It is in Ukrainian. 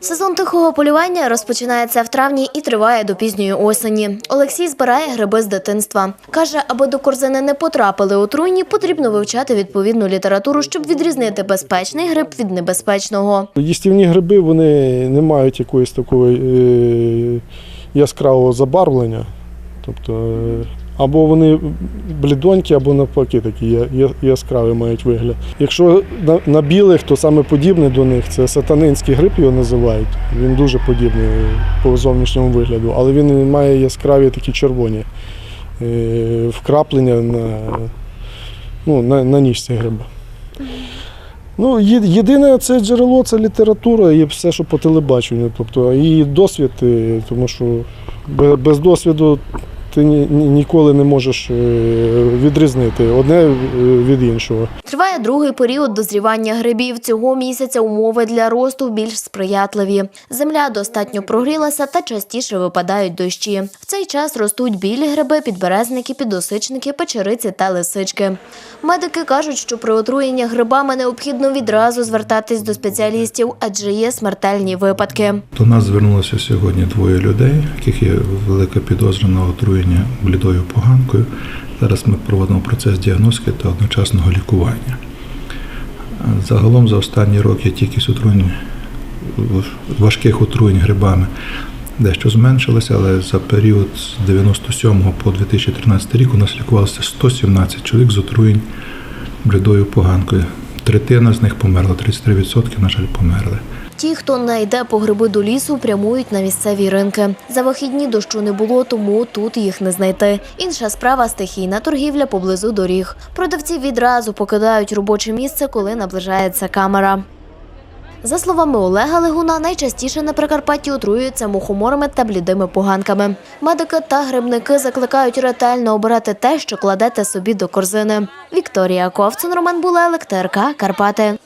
Сезон тихого полювання розпочинається в травні і триває до пізньої осені. Олексій збирає гриби з дитинства. Каже, аби до корзини не потрапили отруйні, потрібно вивчати відповідну літературу, щоб відрізнити безпечний гриб від небезпечного. Їстівні гриби вони не мають якоїсь такої е, яскравого забарвлення. Тобто, е, або вони блідонькі, або навпаки такі яскраві мають вигляд. Якщо на, білих, то саме подібне до них це сатанинський гриб його називають. Він дуже подібний по зовнішньому вигляду, але він має яскраві такі червоні е, вкраплення на, ну, на, на ніжці гриба. Ну, єдине це джерело це література і все, що по телебаченню. Тобто і досвід, тому що без досвіду ти ні- ні- ніколи не можеш е, відрізнити одне е, від іншого. Триває другий період дозрівання грибів. Цього місяця умови для росту більш сприятливі. Земля достатньо прогрілася та частіше випадають дощі. В цей час ростуть білі гриби, підберезники, підосичники, печериці та лисички. Медики кажуть, що при отруєнні грибами необхідно відразу звертатись до спеціалістів, адже є смертельні випадки. До нас звернулося сьогодні двоє людей, яких є велика підозра на отруєння блідою поганкою. Зараз ми проводимо процес діагностики та одночасного лікування. Загалом за останні роки кількість отруєнь, важких отруєнь грибами дещо зменшилася, але за період з 97 по 2013 рік у нас лікувалося 117 чоловік з отруєнь блідою поганкою. Третина з них померла, 33%, на жаль, померли. Ті, хто не йде по гриби до лісу, прямують на місцеві ринки. За вихідні дощу не було, тому тут їх не знайти. Інша справа стихійна торгівля поблизу доріг. Продавці відразу покидають робоче місце, коли наближається камера. За словами Олега Легуна, найчастіше на Прикарпатті отруюються мухоморами та блідими поганками. Медики та грибники закликають ретельно обирати те, що кладете собі до корзини. Вікторія Ковцин, Роман Булелик, ТРК Карпати.